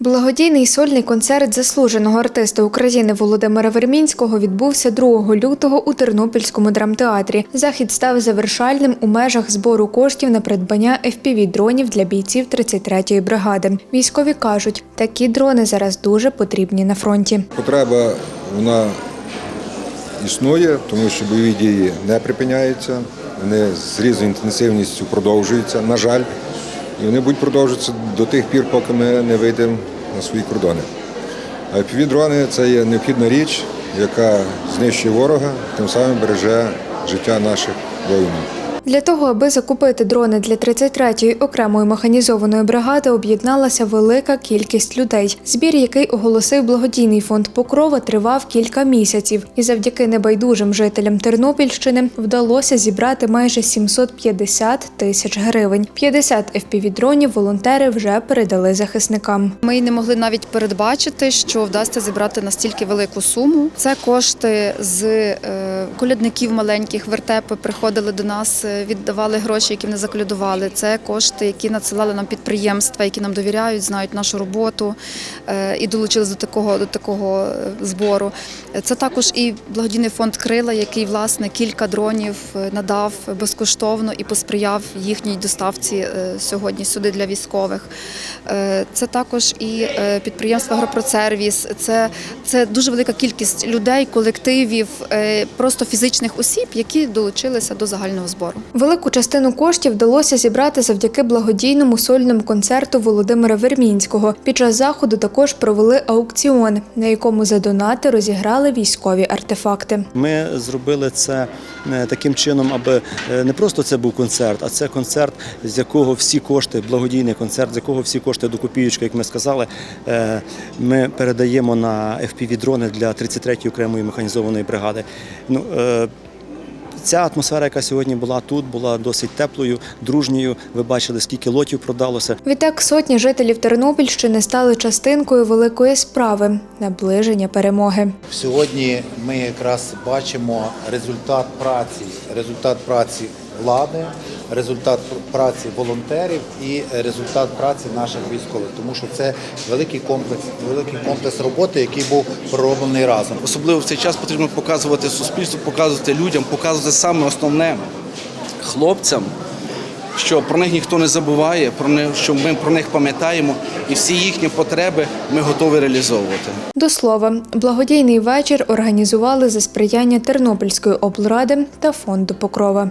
Благодійний сольний концерт заслуженого артиста України Володимира Вермінського відбувся 2 лютого у Тернопільському драмтеатрі. Захід став завершальним у межах збору коштів на придбання FPV-дронів для бійців 33-ї бригади. Військові кажуть, такі дрони зараз дуже потрібні на фронті. Потреба вона існує, тому що бойові дії не припиняються, вони з різною інтенсивністю продовжуються, на жаль, і вони будуть продовжуватися до тих пір, поки ми не вийдемо на свої кордони. А півдрони це є необхідна річ, яка знищує ворога, тим самим береже життя наших воїнів. Для того, аби закупити дрони для 33-ї окремої механізованої бригади, об'єдналася велика кількість людей. Збір, який оголосив благодійний фонд Покрова, тривав кілька місяців, і завдяки небайдужим жителям Тернопільщини вдалося зібрати майже 750 тисяч гривень. 50 FPV-дронів волонтери вже передали захисникам. Ми не могли навіть передбачити, що вдасться зібрати настільки велику суму. Це кошти з е, колядників маленьких. Вертепи приходили до нас, е, віддавали гроші, які вони заколядували. Це кошти, які надсилали нам підприємства, які нам довіряють, знають нашу роботу е, і долучились до такого до такого е, збору. Це також і благодійний фонд Крила, який власне кілька дронів е, надав безкоштовно і посприяв їхній доставці сьогодні сюди для військових. Це також і підприємство Агропроцервіс. Це, це дуже велика кількість людей, колективів, просто фізичних осіб, які долучилися до загального збору. Велику частину коштів вдалося зібрати завдяки благодійному сольному концерту Володимира Вермінського. Під час заходу також провели аукціон, на якому за донати розіграли військові артефакти. Ми зробили це е, таким чином, аби е, не просто це був концерт, а це концерт, з якого всі кошти, благодійний концерт, з якого всі кошти до копієчки, як ми сказали, е, ми передаємо на FPV-дрони для 33-ї окремої механізованої бригади. Ну, Ця атмосфера, яка сьогодні була тут, була досить теплою, дружньою. Ви бачили, скільки лотів продалося. Відтак сотні жителів Тернопільщини стали частинкою великої справи наближення перемоги. Сьогодні ми якраз бачимо результат праці, результат праці влади, результат праці волонтерів і результат праці наших військових, тому що це великий комплекс, великий комплекс роботи, який був пророблений разом. Особливо в цей час потрібно показувати суспільству, показувати людям, показувати саме основне хлопцям, що про них ніхто не забуває, про них, що ми про них пам'ятаємо, і всі їхні потреби ми готові реалізовувати. До слова, благодійний вечір організували за сприяння Тернопільської облради та фонду Покрова.